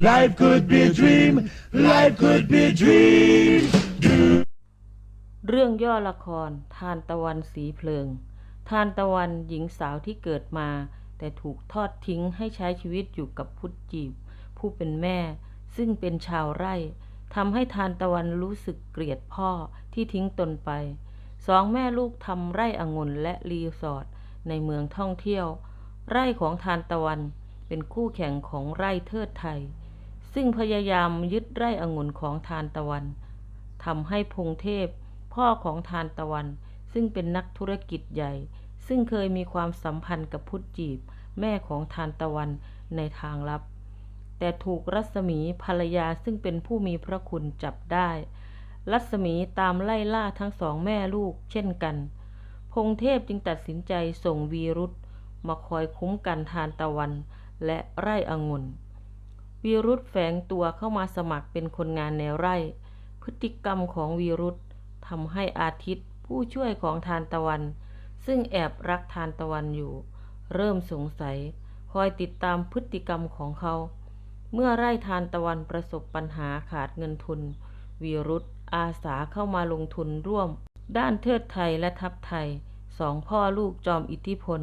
Life could be a dream. Life could be a dream. เรื่องย่อละคร ทานตะวันสีเพลิง ทานตะวันหญิงสาวที่เกิดมา แต่ถูกทอดทิ้งให้ใช้ชีวิตอยู่กับพุทธจีบ ผู้เป็นแม่ ซึ่งเป็นชาวไร่ทำให้ทานตะวันรู้สึกเกลียดพ่อที่ทิ้งตนไป สองแม่ลูกทำไร่องุ่นและรีสอร์ทในเมืองท่องเที่ยว ไร่ของทานตะวันเป็นคู่แข่งของไร่เทิดไทย ซึ่งพยายามยึดไร่องุ่นของทานตะวันทำให้พงเทพ พ่อของทานตะวัน ซึ่งเป็นนักธุรกิจใหญ่ ซึ่งเคยมีความสัมพันธ์กับพุทธจีบ แม่ของทานตะวันในทางลับ แต่ถูกรัศมีภรรยาซึ่งเป็นผู้มีพระคุณจับได้ รัศมีตามไล่ล่าทั้งสองแม่ลูกเช่นกัน พงเทพจึงตัดสินใจส่งวีรุธมาคอยคุ้มกันทานตะวันและไร่องุ่น วีรุธแฝงตัวเข้ามาสมัครเป็นคนงานในไร่ พฤติกรรมของวีรุธทำให้อาทิตย์ผู้ช่วยของทานตะวัน ซึ่งแอบรักทานตะวันอยู่ เริ่มสงสัย คอยติดตามพฤติกรรมของเขา เมื่อไร่ทานตะวันประสบปัญหาขาดเงินทุน วีรุธอาสาเข้ามาลงทุนร่วม ด้านเทิดไทยและทัพไทยสองพ่อลูกจอมอิทธิพล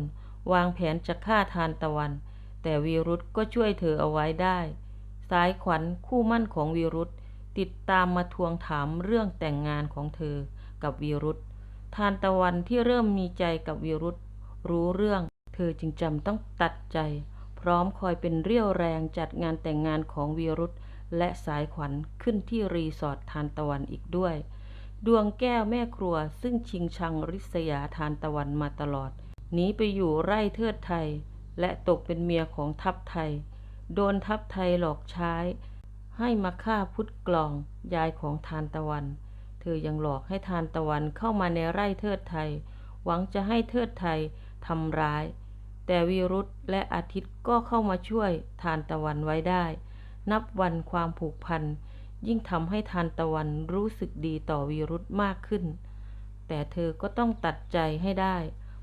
วางแผนจะฆ่าทานตะวัน แต่วีรุธก็ช่วยเธอเอาไว้ได้ สายขวัญคู่มั่นของวีรุธติดตามมาทวงถามเรื่องแต่งงานของเธอกับวีรุธทานตะวันที่เริ่มมีใจกับวีรุธรู้เรื่อง เธอจึงจำต้องตัดใจ พร้อมคอยเป็นเรี่ยวแรงจัดงานแต่งงานของวีรุธและสายขวัญขึ้นที่รีสอร์ททานตะวันอีกด้วย ดวงแก้วแม่ครัวซึ่งชิงชังริษยาทานตะวันมาตลอดหนีไปอยู่ไร่เทิดไทย และตกเป็นเมียของทัพไทย โดนทัพไทยหลอกใช้ ให้มาฆ่าพุทธกลองยายของทานตะวัน เธอยังหลอกให้ทานตะวันเข้ามาในไร่เทิดไทย หวังจะให้เทิดไทยทำร้าย แต่วีรุธและอาทิตย์ก็เข้ามาช่วยทานตะวันไว้ได้ นับวันความผูกพันยิ่งทำให้ทานตะวันรู้สึกดีต่อวีรุธมากขึ้น แต่เธอก็ต้องตัดใจให้ได้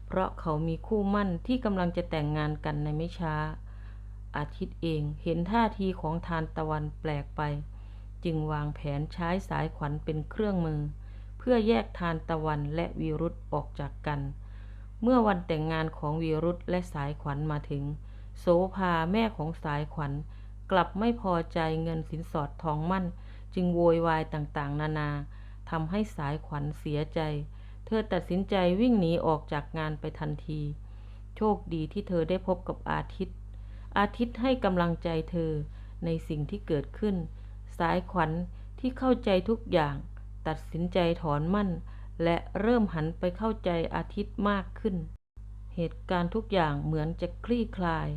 เพราะเขามีคู่มั่นที่กำลังจะแต่งงานกันในไม่ช้า อาทิตย์เองเห็นท่าทีของทานตะวันแปลกไป จึงวางแผนใช้สายขวัญเป็นเครื่องมือ เพื่อแยกทานตะวันและวีรุธออกจากกัน เมื่อวันแต่งงานของวีรุธและสายขวัญมาถึง โสภาแม่ของสายขวัญ กลับไม่พอใจเงินสินสอดทองมั่น จึงโวยวายต่างๆ นานาทำให้สายขวัญเสียใจ เธอตัดสินใจวิ่งหนีออกจากงานไปทันที โชคดีที่เธอได้พบกับอาทิตย์ อาทิตย์ให้กำลังใจเธอในสิ่งที่เกิดขึ้น สายขวัญที่เข้าใจทุกอย่าง ตัดสินใจถอนมั่น และเริ่มหันไปเข้าใจอาทิตย์มากขึ้น เหตุการณ์ทุกอย่างเหมือนจะคลี่คลาย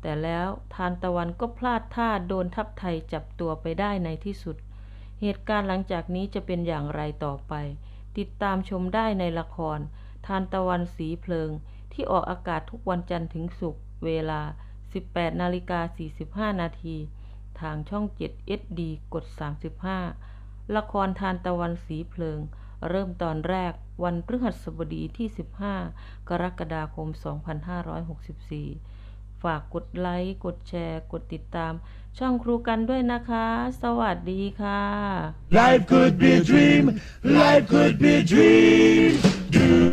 แต่แล้วทานตะวันก็พลาดท่าโดนทัพไทยจับตัวไปได้ในที่สุด เหตุการณ์หลังจากนี้จะเป็นอย่างไรต่อไป ติดตามชมได้ในละคร ทานตะวันสีเพลิง ที่ออกอากาศทุกวันจันทร์ถึงศุกร์เวลา 18นาฬิกา45 นาที ทางช่อง 7 SD กด 35 ละครทานตะวันสีเพลิง เริ่มตอนแรกวันพฤหัสบดีที่ 15 กรกฎาคม 2564 ฝากกดไลค์ กดแชร์ กดติดตาม ช่องครูกันด้วยนะคะ สวัสดีค่ะ Life could be a dream. Life could be a dream.